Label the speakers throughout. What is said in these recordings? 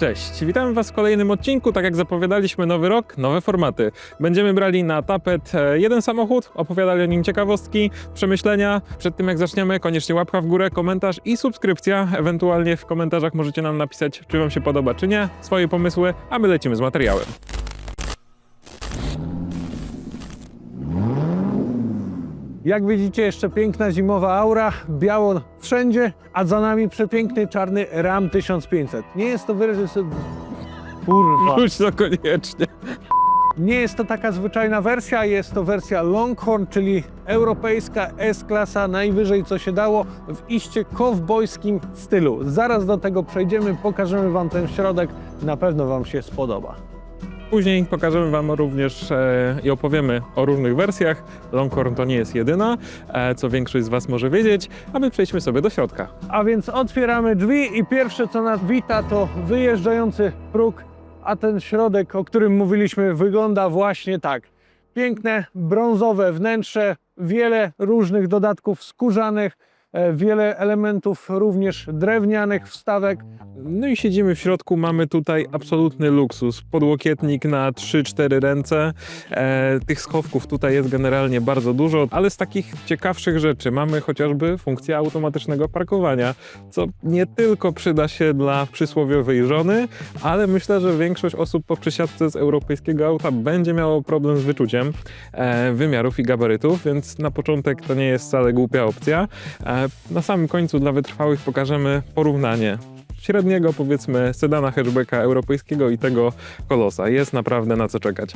Speaker 1: Cześć, witamy Was w kolejnym odcinku. Tak jak zapowiadaliśmy, nowy rok, nowe formaty. Będziemy brali na tapet e, jeden samochód, opowiadali o nim ciekawostki, przemyślenia. Przed tym jak zaczniemy, koniecznie łapka w górę, komentarz i subskrypcja. Ewentualnie w komentarzach możecie nam napisać, czy Wam się podoba, czy nie, swoje pomysły, a my lecimy z materiałem.
Speaker 2: Jak widzicie, jeszcze piękna zimowa aura, biało wszędzie, a za nami przepiękny czarny Ram 1500. Nie jest to wyraz... Kurwa.
Speaker 1: Rzuć to koniecznie.
Speaker 2: Nie jest to taka zwyczajna wersja, jest to wersja Longhorn, czyli europejska S-klasa, najwyżej co się dało, w iście kowbojskim stylu. Zaraz do tego przejdziemy, pokażemy Wam ten środek, na pewno Wam się spodoba.
Speaker 1: Później pokażemy Wam również e, i opowiemy o różnych wersjach. Longhorn to nie jest jedyna, e, co większość z Was może wiedzieć, a my przejdźmy sobie do środka.
Speaker 2: A więc otwieramy drzwi i pierwsze co nas wita to wyjeżdżający próg, a ten środek, o którym mówiliśmy, wygląda właśnie tak. Piękne, brązowe wnętrze, wiele różnych dodatków skórzanych, wiele elementów również drewnianych, wstawek.
Speaker 1: No i siedzimy w środku, mamy tutaj absolutny luksus. Podłokietnik na 3-4 ręce. E, tych schowków tutaj jest generalnie bardzo dużo, ale z takich ciekawszych rzeczy mamy chociażby funkcję automatycznego parkowania, co nie tylko przyda się dla przysłowiowej żony, ale myślę, że większość osób po przesiadce z europejskiego auta będzie miało problem z wyczuciem e, wymiarów i gabarytów, więc na początek to nie jest wcale głupia opcja. E, na samym końcu dla wytrwałych pokażemy porównanie średniego, powiedzmy, sedana hatchbacka europejskiego i tego kolosa. Jest naprawdę na co czekać.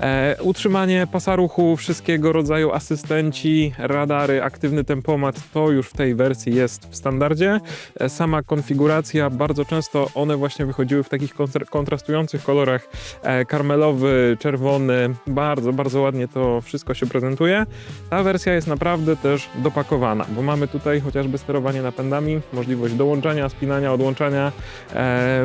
Speaker 1: E, utrzymanie pasa ruchu, wszystkiego rodzaju asystenci, radary, aktywny tempomat, to już w tej wersji jest w standardzie. E, sama konfiguracja, bardzo często one właśnie wychodziły w takich kontra- kontrastujących kolorach e, karmelowy, czerwony. Bardzo, bardzo ładnie to wszystko się prezentuje. Ta wersja jest naprawdę też dopakowana, bo mamy tutaj chociażby sterowanie napędami, możliwość dołączania, spinania, odłączania. E,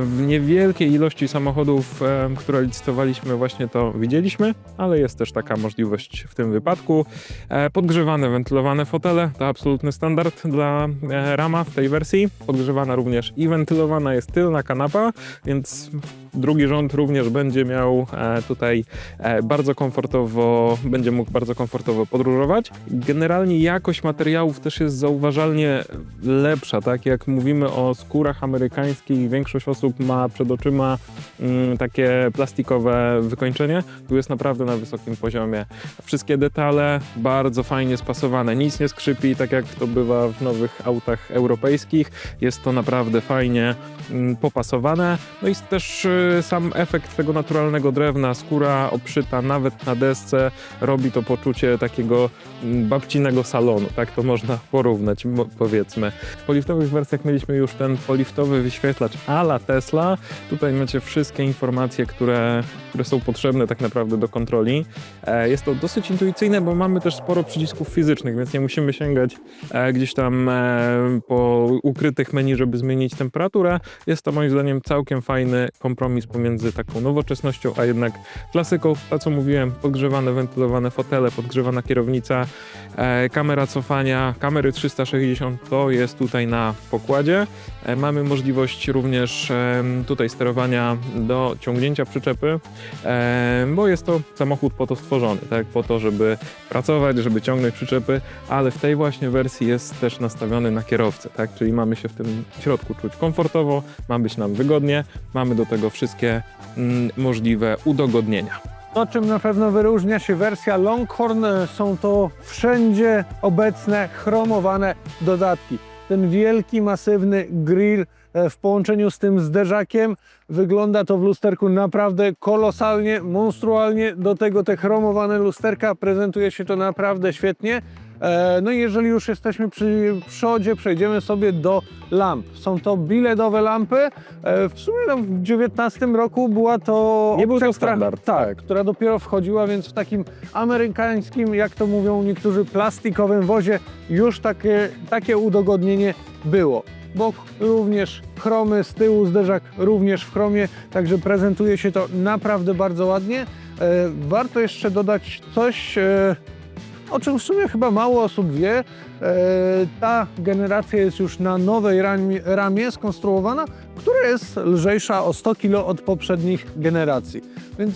Speaker 1: W niewielkiej ilości samochodów, e, które licytowaliśmy, właśnie to widzieliśmy, ale jest też taka możliwość w tym wypadku. E, Podgrzewane, wentylowane fotele to absolutny standard dla Rama w tej wersji. Podgrzewana również i wentylowana jest tylna kanapa, więc drugi rząd również będzie miał tutaj bardzo komfortowo, będzie mógł bardzo komfortowo podróżować. Generalnie jakość materiałów też jest zauważalnie lepsza, tak jak mówimy o skórach amerykańskich, większość osób ma przed oczyma mm, takie plastikowe wykończenie, tu jest naprawdę na wysokim poziomie. Wszystkie detale bardzo fajnie spasowane, nic nie skrzypi, tak jak to bywa w nowych autach europejskich, jest to naprawdę fajnie mm, popasowane, no i też y, sam efekt tego naturalnego drewna, skóra obszyta nawet na desce, robi to poczucie takiego mm, babcinego salonu, tak to można porównać, powiedzmy. W poliftowych wersjach mieliśmy już ten poliftowy wyświetlacz ala Tesla. Tutaj macie wszystkie informacje, które, które są potrzebne tak naprawdę do kontroli. E, Jest to dosyć intuicyjne, bo mamy też sporo przycisków fizycznych, więc nie musimy sięgać e, gdzieś tam e, po ukrytych menu, żeby zmienić temperaturę. Jest to moim zdaniem całkiem fajny kompromis pomiędzy taką nowoczesnością, a jednak klasyką. To co mówiłem, podgrzewane, wentylowane fotele, podgrzewana kierownica, kamera cofania, kamery 360 to jest tutaj na pokładzie. Mamy możliwość również em, tutaj sterowania do ciągnięcia przyczepy, bo jest to samochód po to stworzony, tak, po to, żeby pracować, żeby ciągnąć przyczepy, ale w tej właśnie wersji jest też nastawiony na kierowcę, tak, czyli mamy się w tym środku czuć komfortowo, ma być nam wygodnie, mamy do tego wszystkie mm, możliwe udogodnienia.
Speaker 2: To, czym na pewno wyróżnia się wersja Longhorn, e, są to wszędzie obecne chromowane dodatki. Ten wielki, masywny grill w połączeniu z tym zderzakiem wygląda to w lusterku naprawdę kolosalnie, monstrualnie. Do tego te chromowane lusterka prezentuje się to naprawdę świetnie. E, No i jeżeli już jesteśmy przy przodzie, przejdziemy sobie do lamp. Są to biledowe lampy. E, W sumie no, w 19 roku była to
Speaker 1: Nie był to standard,
Speaker 2: Tak,
Speaker 1: tak.
Speaker 2: która dopiero wchodziła, więc w takim amerykańskim, jak to mówią niektórzy, plastikowym wozie już takie, takie udogodnienie było. Bok również chromy, z tyłu zderzak również w chromie, także prezentuje się to naprawdę bardzo ładnie. E, warto jeszcze dodać coś, e, o czym w sumie chyba mało osób wie, e, ta generacja jest już na nowej ramie, ramie skonstruowana, która jest lżejsza o 100 kg od poprzednich generacji. Więc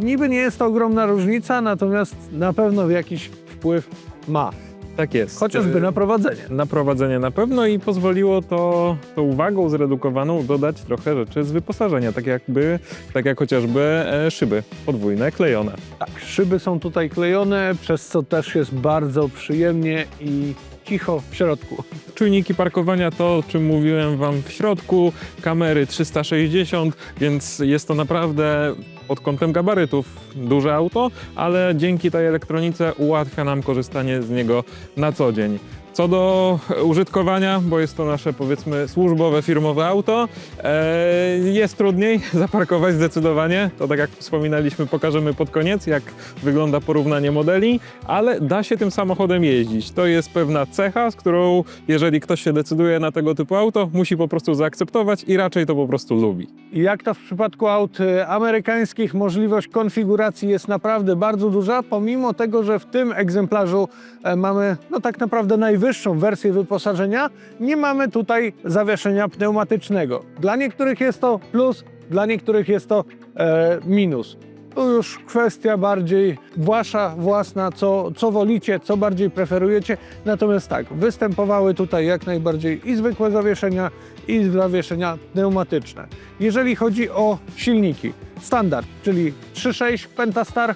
Speaker 2: niby nie jest to ogromna różnica, natomiast na pewno jakiś wpływ ma.
Speaker 1: Tak jest.
Speaker 2: Chociażby na prowadzenie.
Speaker 1: na prowadzenie na pewno i pozwoliło to tą wagą zredukowaną dodać trochę rzeczy z wyposażenia, tak jakby, tak jak chociażby e, szyby podwójne, klejone.
Speaker 2: Tak, szyby są tutaj klejone, przez co też jest bardzo przyjemnie i cicho w środku.
Speaker 1: Czujniki parkowania to, o czym mówiłem Wam w środku, kamery 360, więc jest to naprawdę pod kątem gabarytów duże auto, ale dzięki tej elektronice ułatwia nam korzystanie z niego na co dzień. Co do użytkowania, bo jest to nasze powiedzmy służbowe, firmowe auto, e, jest trudniej zaparkować zdecydowanie. To tak jak wspominaliśmy, pokażemy pod koniec, jak wygląda porównanie modeli, ale da się tym samochodem jeździć. To jest pewna cecha, z którą jeżeli ktoś się decyduje na tego typu auto, musi po prostu zaakceptować i raczej to po prostu lubi.
Speaker 2: Jak to w przypadku aut e, amerykańskich, możliwość konfiguracji jest naprawdę bardzo duża, pomimo tego, że w tym egzemplarzu e, mamy no tak naprawdę najwyższą wersję wyposażenia, nie mamy tutaj zawieszenia pneumatycznego. Dla niektórych jest to plus, dla niektórych jest to e, minus. To już kwestia bardziej wasza, własna, co, co wolicie, co bardziej preferujecie. Natomiast tak, występowały tutaj jak najbardziej i zwykłe zawieszenia, i zawieszenia pneumatyczne. Jeżeli chodzi o silniki, standard, czyli 3.6 Pentastar,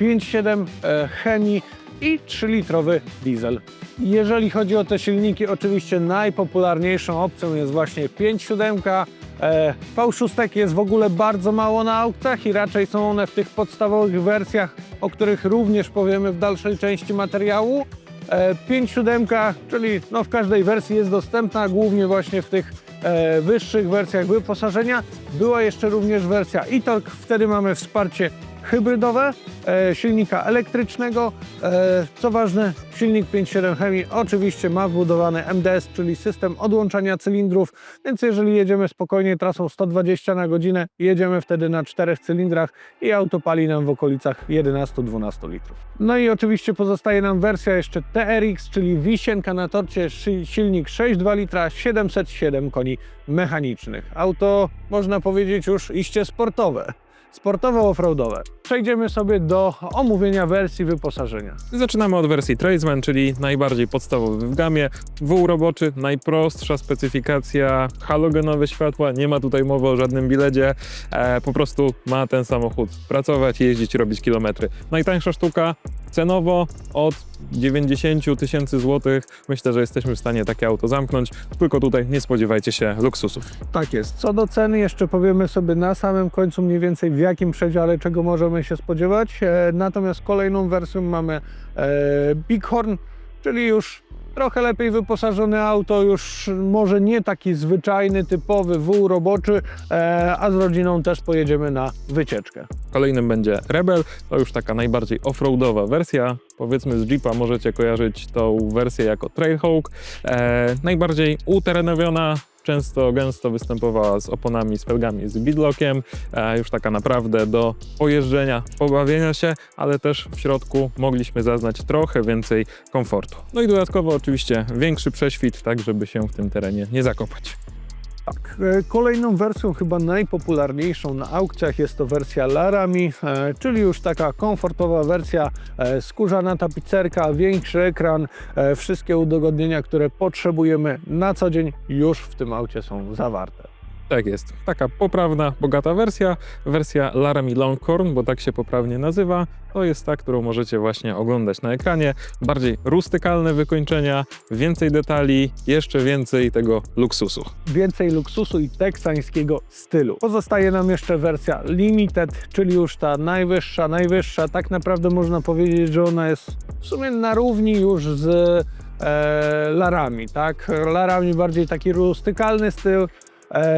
Speaker 2: 5.7 e, Hemi i 3-litrowy diesel. Jeżeli chodzi o te silniki, oczywiście najpopularniejszą opcją jest właśnie 5.7. E, V6 jest w ogóle bardzo mało na aukcjach i raczej są one w tych podstawowych wersjach, o których również powiemy w dalszej części materiału. E, 5.7, czyli no w każdej wersji jest dostępna, głównie właśnie w tych e, wyższych wersjach wyposażenia. Była jeszcze również wersja e-torque, wtedy mamy wsparcie hybrydowe, e, silnika elektrycznego. E, co ważne, silnik 5.7 Hemi oczywiście ma wbudowany MDS, czyli system odłączania cylindrów, więc jeżeli jedziemy spokojnie trasą 120 na godzinę, jedziemy wtedy na czterech cylindrach i auto pali nam w okolicach 11-12 litrów. No i oczywiście pozostaje nam wersja jeszcze TRX, czyli wisienka na torcie, silnik 6,2 litra, 707 koni mechanicznych. Auto, można powiedzieć, już iście sportowe sportowo-offroadowe. Przejdziemy sobie do omówienia wersji wyposażenia.
Speaker 1: Zaczynamy od wersji Tradesman, czyli najbardziej podstawowy w gamie. Wół roboczy, najprostsza specyfikacja, halogenowe światła, nie ma tutaj mowy o żadnym biledzie, e, po prostu ma ten samochód pracować, jeździć, robić kilometry. Najtańsza sztuka cenowo od 90 000 tysięcy złotych. Myślę, że jesteśmy w stanie takie auto zamknąć, tylko tutaj nie spodziewajcie się luksusów.
Speaker 2: Tak jest. Co do ceny, jeszcze powiemy sobie na samym końcu mniej więcej w jakim przedziale czego możemy się spodziewać. E, natomiast kolejną wersją mamy e, Bighorn, czyli już trochę lepiej wyposażone auto, już może nie taki zwyczajny, typowy wół roboczy, e, a z rodziną też pojedziemy na wycieczkę.
Speaker 1: Kolejnym będzie Rebel, to już taka najbardziej offroadowa wersja. Powiedzmy z Jeepa możecie kojarzyć tą wersję jako Trailhawk. E, najbardziej uterenowiona, często gęsto występowała z oponami, z felgami, z bidlockiem. E, już taka naprawdę do pojeżdżenia, pobawienia się, ale też w środku mogliśmy zaznać trochę więcej komfortu. No i dodatkowo oczywiście większy prześwit, tak żeby się w tym terenie nie zakopać.
Speaker 2: Tak, e, kolejną wersją, chyba najpopularniejszą na aukcjach jest to wersja Larami, e, czyli już taka komfortowa wersja, e, skórzana tapicerka, większy ekran, wszystkie udogodnienia, które potrzebujemy na co dzień już w tym aucie są zawarte.
Speaker 1: Tak jest. Taka poprawna, bogata wersja. Wersja Laramie Longhorn, bo tak się poprawnie nazywa, to jest ta, którą możecie właśnie oglądać na ekranie. Bardziej rustykalne wykończenia, więcej detali, jeszcze więcej tego luksusu.
Speaker 2: Więcej luksusu i teksańskiego stylu. Pozostaje nam jeszcze wersja Limited, czyli już ta najwyższa, najwyższa. Tak naprawdę można powiedzieć, że ona jest w sumie na równi już z e, Larami, tak? Larami bardziej taki rustykalny styl,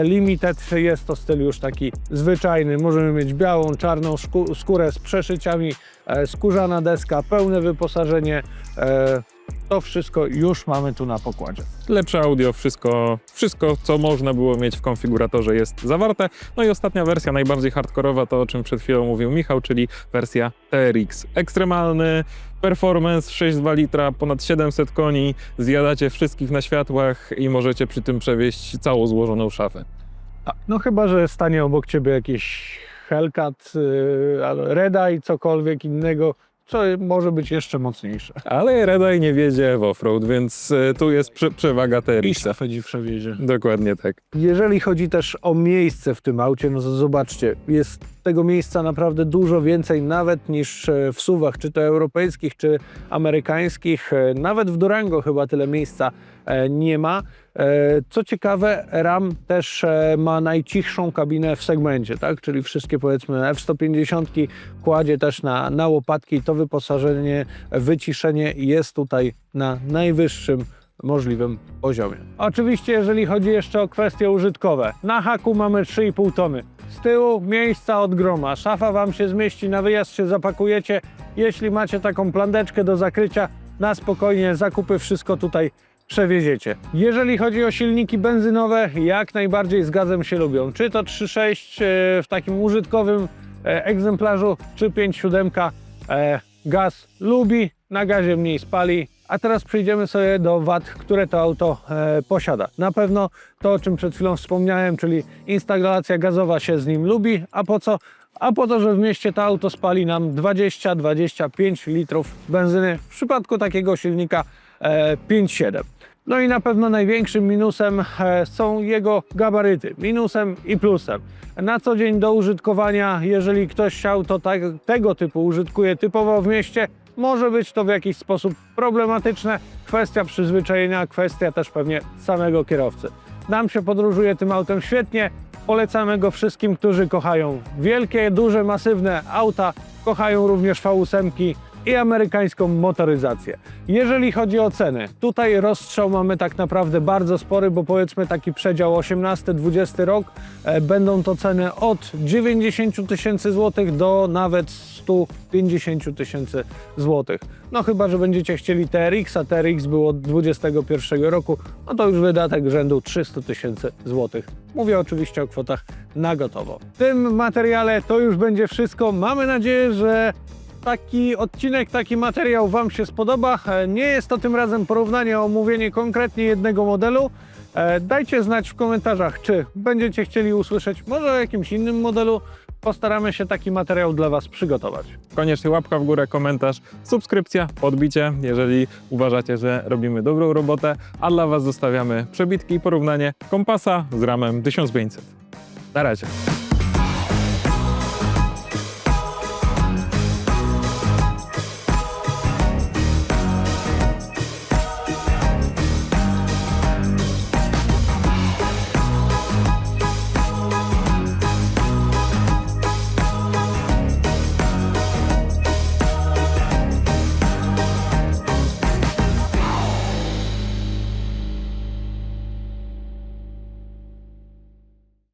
Speaker 2: Limited jest to styl już taki zwyczajny. Możemy mieć białą, czarną skórę z przeszyciami, e, skórzana deska, pełne wyposażenie. E, To wszystko już mamy tu na pokładzie.
Speaker 1: Lepsze audio, wszystko, wszystko co można było mieć w konfiguratorze jest zawarte. No i ostatnia wersja, najbardziej hardkorowa, to o czym przed chwilą mówił Michał, czyli wersja TRX. Ekstremalny, performance 6,2 litra, ponad 700 koni, zjadacie wszystkich na światłach i możecie przy tym przewieźć całą złożoną szafę.
Speaker 2: No chyba, że stanie obok ciebie jakiś Hellcat, yy, albo Redeye, cokolwiek innego, co może być jeszcze mocniejsze.
Speaker 1: Ale Redeye nie wiedzie w offroad, więc e, tu jest prze przewaga
Speaker 2: I
Speaker 1: TRX.
Speaker 2: szafę ci przewiezie.
Speaker 1: Dokładnie tak.
Speaker 2: Jeżeli chodzi też o miejsce w tym aucie, no to zobaczcie, jest tego miejsca naprawdę dużo więcej nawet niż e, w suwach, czy to europejskich, czy amerykańskich. E, Nawet w Durango chyba tyle miejsca e, nie ma. E, Co ciekawe, RAM też e, ma najcichszą kabinę w segmencie, tak? czyli wszystkie powiedzmy F-150 kładzie też na, na łopatki i to wyposażenie, wyciszenie jest tutaj na najwyższym możliwym poziomie. Oczywiście, jeżeli chodzi jeszcze o kwestie użytkowe, na haku mamy 3,5 tony. Z tyłu miejsca od groma. Szafa Wam się zmieści, na wyjazd się zapakujecie. Jeśli macie taką plandeczkę do zakrycia, na spokojnie zakupy, wszystko tutaj przewieziecie. Jeżeli chodzi o silniki benzynowe, jak najbardziej zgadzam się lubią. Czy to 3.6 e, w takim użytkowym e, egzemplarzu, czy 5.7 e, gaz lubi, na gazie mniej spali. A teraz przejdziemy sobie do wad, które to auto e, posiada. Na pewno to, o czym przed chwilą wspomniałem, czyli instalacja gazowa się z nim lubi. A po co? A po to, że w mieście to auto spali nam 20-25 litrów benzyny w przypadku takiego silnika e, 5.7. No i na pewno największym minusem e, są jego gabaryty. Minusem i plusem. Na co dzień do użytkowania, jeżeli ktoś auto tak, tego typu użytkuje typowo w mieście, może być to w jakiś sposób problematyczne. Kwestia przyzwyczajenia, kwestia też pewnie samego kierowcy. Nam się podróżuje tym autem świetnie. Polecamy go wszystkim, którzy kochają wielkie, duże, masywne auta, kochają również V8 i amerykańską motoryzację. Jeżeli chodzi o ceny, tutaj rozstrzał mamy tak naprawdę bardzo spory, bo powiedzmy taki przedział 18-20 rok, e, będą to ceny od 90 tysięcy złotych do nawet 150 tysięcy złotych. No chyba, że będziecie chcieli TRX, a TRX było od 21 roku, no to już wydatek rzędu 300 tysięcy złotych. Mówię oczywiście o kwotach na gotowo. W tym materiale to już będzie wszystko. Mamy nadzieję, że taki odcinek, taki materiał Wam się spodoba. E, Nie jest to tym razem porównanie, omówienie konkretnie jednego modelu. E, Dajcie znać w komentarzach, czy będziecie chcieli usłyszeć może o jakimś innym modelu. Postaramy się taki materiał dla Was przygotować.
Speaker 1: Koniecznie łapka w górę, komentarz, subskrypcja, podbicie, jeżeli uważacie, że robimy dobrą robotę, a dla Was zostawiamy przebitki i porównanie kompasa z ramem 1500. Na razie.